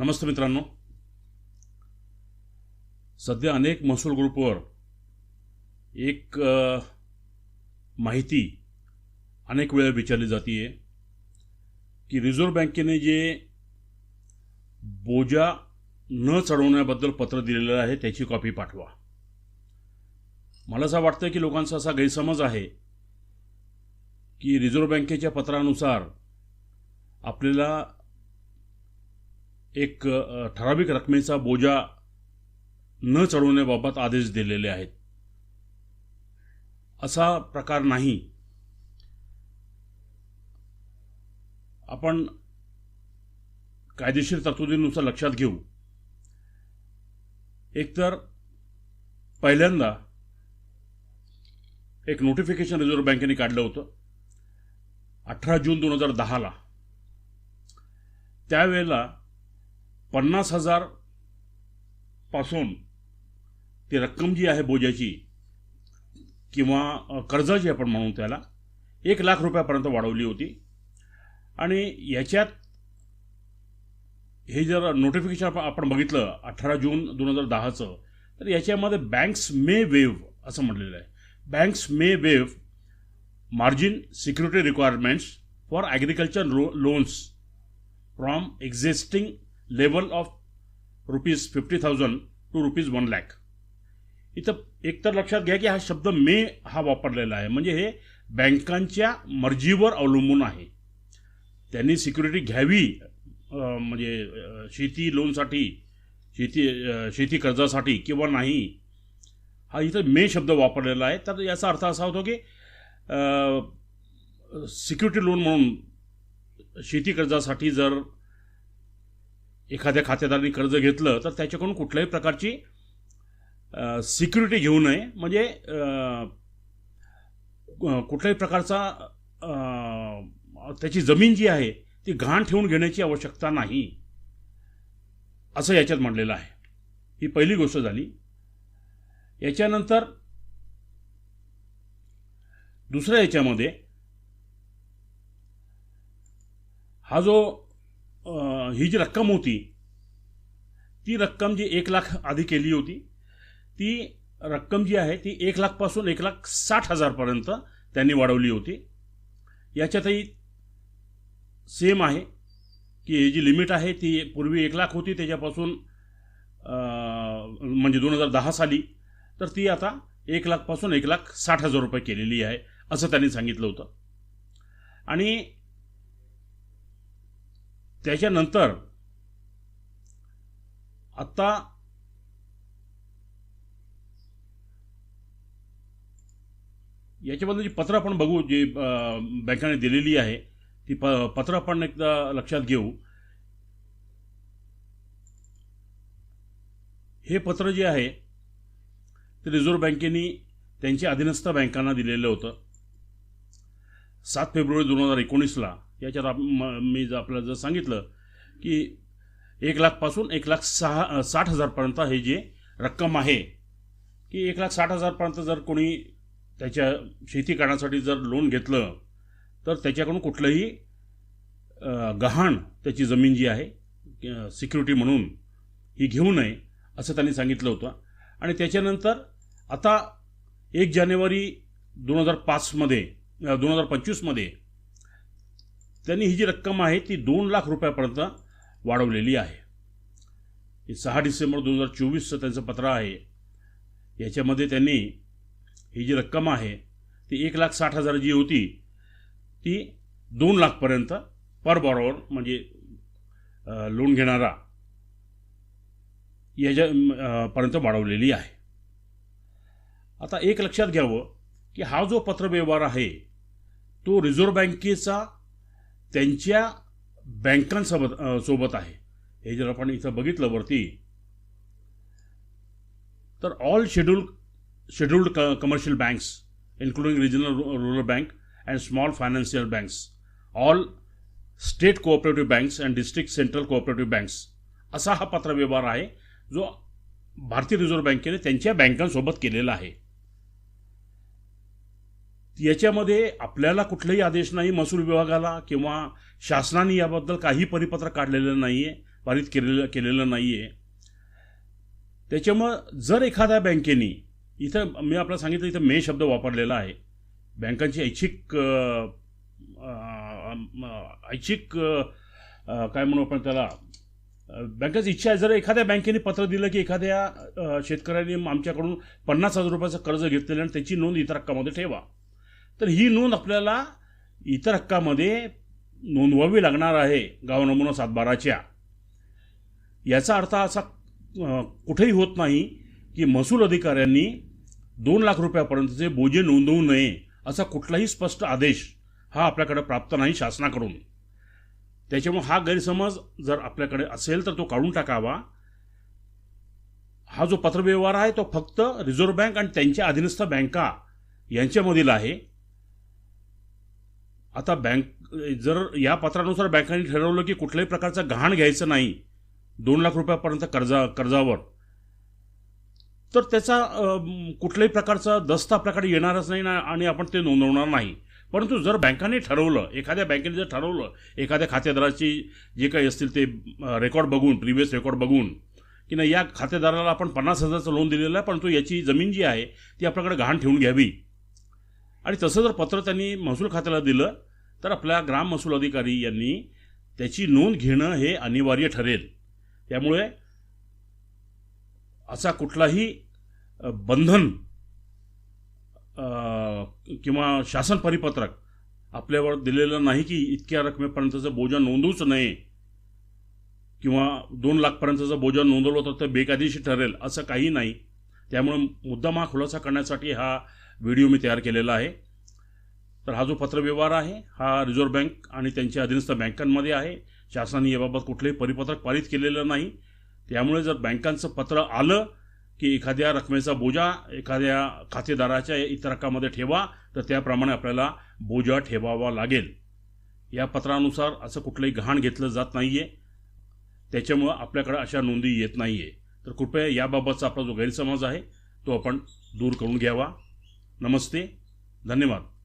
नमस्ते मित्रांनो. सध्या अनेक महसूल ग्रुपवर एक माहिती अनेक वेळा विचारली जाते की रिझर्व्ह बँकेने जे बोजा न चढवण्याबद्दल पत्र दिलेलं आहे त्याची कॉपी पाठवा. मला असं वाटतं की लोकांचा असा गैरसमज आहे की रिझर्व्ह बँकेच्या पत्रानुसार आपल्याला एक ठराविक रकमेचा बोजा न चढवण्याबाबत आदेश दिलेले आहेत. असा प्रकार नाही. आपण कायदेशीर तरतुदीनुसार लक्षात घेऊ. एकतर पहिल्यांदा एक नोटिफिकेशन रिझर्व्ह बँकेने काढलं होतं. अठरा जून दोन हजार दहाला. त्यावेळेला पन्नास हजारपासून ती रक्कम जी आहे बोजाची किंवा कर्जाची आपण म्हणू त्याला एक लाख रुपयापर्यंत वाढवली होती. आणि याच्यात हे जर नोटिफिकेशन आपण आपण बघितलं अठरा जून दोन हजार दहाचं तर याच्यामध्ये बँक्स मे वेव्ह असं म्हटलेलं आहे. Banks may waive margin security requirements for agriculture lo loans from existing level of rupees fifty thousand to rupees one lakh इथं एकतर लक्षात घ्या की हा शब्द मे हा वापरलेला आहे. म्हणजे हे बँकांच्या मर्जीवर अवलंबून आहे. त्यांनी सिक्युरिटी घ्यावी म्हणजे शेती लोनसाठी शेती शेती कर्जासाठी किंवा नाही हा इथं मे शब्द वापरलेला आहे. तर याचा अर्थ असा होतो की सिक्युरिटी लोन म्हणून शेती कर्जासाठी जर एखाद्या खातेदाराने कर्ज घेतलं तर त्याच्याकडून कुठल्याही प्रकारची सिक्युरिटी घेऊ नये. म्हणजे कुठल्याही प्रकारचा त्याची जमीन जी आहे ती घाण ठेवून घेण्याची आवश्यकता नाही. असं याच्यात म्हटलेलं आहे. ही पहिली गोष्ट झाली. याच्यानंतर दुसऱ्या याच्यामध्ये हा जो ही जी रक्कम होती ती रक्कम जी एक लाख आधी केली होती ती रक्कम जी आहे ती एक लाखपासून एक लाख साठ हजारपर्यंत त्यांनी वाढवली होती. याच्यातही सेम आहे की ही जी लिमिट आहे ती पूर्वी एक लाख होती त्याच्यापासून म्हणजे दोन हजार दहा साली तर ती आता एक लाखपासून एक लाख साठ हजार रुपये केलेली आहे असं त्यांनी सांगितलं होतं. आणि त्याच्यानंतर आता याच्याबद्दल जी पत्र आपण बघू जी बँकाने दिलेली आहे ती प पत्र आपण एकदा लक्षात घेऊ. हे पत्र जे आहे ते रिझर्व्ह बँकेने त्यांच्या अधीनस्थ बँकांना दिलेलं होतं. सात फेब्रुवारी दोन हजार एकोणीसला. याच्यात आप मी जर आपल्याला जर सांगितलं की एक लाखपासून एक लाख सहा साठ हजारपर्यंत हे जे रक्कम आहे की एक लाख साठ हजारपर्यंत जर कोणी त्याच्या शेती करण्यासाठी जर लोन घेतलं तर त्याच्याकडून कुठलंही गहाण त्याची जमीन जी आहे सिक्युरिटी म्हणून ही घेऊ नये असं त्यांनी सांगितलं होतं. आणि त्याच्यानंतर आता एक जानेवारी दोन हजार पाचमध्ये दोन हजार पंचवीसमध्ये त्यांनी ही जी रक्कम आहे ती दोन लाख रुपयापर्यंत वाढवलेली आहे. हे सहा डिसेंबर दोन हजार चोवीसचं त्यांचं पत्र आहे. याच्यामध्ये त्यांनी ही जी रक्कम आहे ती एक लाख साठ हजार जी होती ती दोन लाखपर्यंत पर बॉरोवर म्हणजे लोन घेणारा याच्या पर्यंत वाढवलेली आहे. आता एक लक्षात घ्यावं की हा जो पत्रव्यवहार आहे तो रिझर्व्ह बँकेचा त्यांच्या बँकांसोबत सोबत आहे. हे जर आपण इथं बघितलं वरती तर all schedule scheduled commercial banks including regional rural bank and small financial banks all state cooperative banks and district central cooperative banks असा हा पत्रव्यवहार आहे जो भारतीय रिझर्व्ह बँकेने त्यांच्या बँकांसोबत केलेला आहे. याच्यामध्ये आपल्याला कुठलेही आदेश नाही महसूल विभागाला किंवा शासनाने याबद्दल काही परिपत्र काढलेलं नाही आहे पारित केलेलं केलेलं नाही आहे त्याच्यामुळं जर एखाद्या बँकेने इथं मी आपल्याला सांगितलं इथं मे शब्द वापरलेला आहे. बँकांची ऐच्छिक ऐच्छिक काय म्हणू आपण त्याला बँकेची इच्छा आहे जर एखाद्या बँकेने पत्र दिलं की एखाद्या शेतकऱ्याने आमच्याकडून पन्नास हजार रुपयाचं कर्ज घेतलेलं आणि त्याची नोंद इतर हक्कामध्ये ठेवा. तर ही नोंद आपल्याला इतर हक्कामध्ये नोंदवावी लागणार आहे गाव नमुना सातबाराच्या. याचा अर्थ असा कुठेही होत नाही की महसूल अधिकाऱ्यांनी दोन लाख रुपयापर्यंतचे बोजे नोंदवू नये असा कुठलाही स्पष्ट आदेश हा आपल्याकडे प्राप्त नाही शासनाकडून. त्याच्यामुळे हा गैरसमज जर आपल्याकडे असेल तर तो काढून टाकावा. हा जो पत्रव्यवहार आहे तो फक्त रिझर्व्ह बँक आणि त्यांच्या अधीनस्थ बँका यांच्यामधील आहे. आता बँक जर या पत्रानुसार बँकांनी ठरवलं की कुठल्याही प्रकारचं गहाण घ्यायचं नाही दोन लाख रुपयापर्यंत कर्जा कर्जावर तर त्याचा कुठल्याही प्रकारचा दस्त आपल्याकडे येणारच नाही ना आणि आपण ते नोंदवणार नाही. परंतु जर बँकांनी ठरवलं एखाद्या बँकेने जर ठरवलं एखाद्या खातेदाराची जे काही असतील ते रेकॉर्ड बघून प्रिव्हियस रेकॉर्ड बघून की नाही या खातेदाराला आपण पन्नास हजारचं लोन दिलेलं आहे परंतु याची जमीन जी आहे ती आपल्याकडे गहाण ठेवून घ्यावी. आणि तसं जर पत्र त्यांनी महसूल खात्याला दिलं तर आपल्या ग्राम महसूल अधिकारी यांनी त्याची नोंद घेणं हे अनिवार्य ठरेल. त्यामुळे असा कुठलाही बंधन किंवा शासन परिपत्रक आपल्यावर दिलेलं नाही की इतक्या रकमेपर्यंतचं बोजा नोंदवूच नये किंवा दोन लाखपर्यंतचं बोजा नोंदवलं तर ते बेकायदेशीर ठरेल असं काही नाही. त्यामुळे मुद्दाम हा खुलासा करण्यासाठी हा व्हिडिओ मी तयार केलेला आहे. तर हा जो पत्रव्यवहार आहे हा रिझर्व्ह बँक आणि त्यांच्या अधीनस्थ बँकांमध्ये आहे. शासनाने याबाबत कुठलंही परिपत्रक पारित केलेलं नाही. त्यामुळे जर बँकांचं पत्र आलं की एखाद्या रकमेचा बोजा एखाद्या खातेदाराच्या इतरकामध्ये ठेवा तर त्याप्रमाणे आपल्याला बोजा ठेवावा लागेल. या पत्रानुसार असं कुठलंही गहाण घेतलं जात नाही आहे त्याच्यामुळं आपल्याकडे अशा नोंदी येत नाही आहे तर कृपया याबाबतचा आपला जो गैरसमज आहे तो आपण दूर करून घ्यावा. नमस्ते धन्यवाद.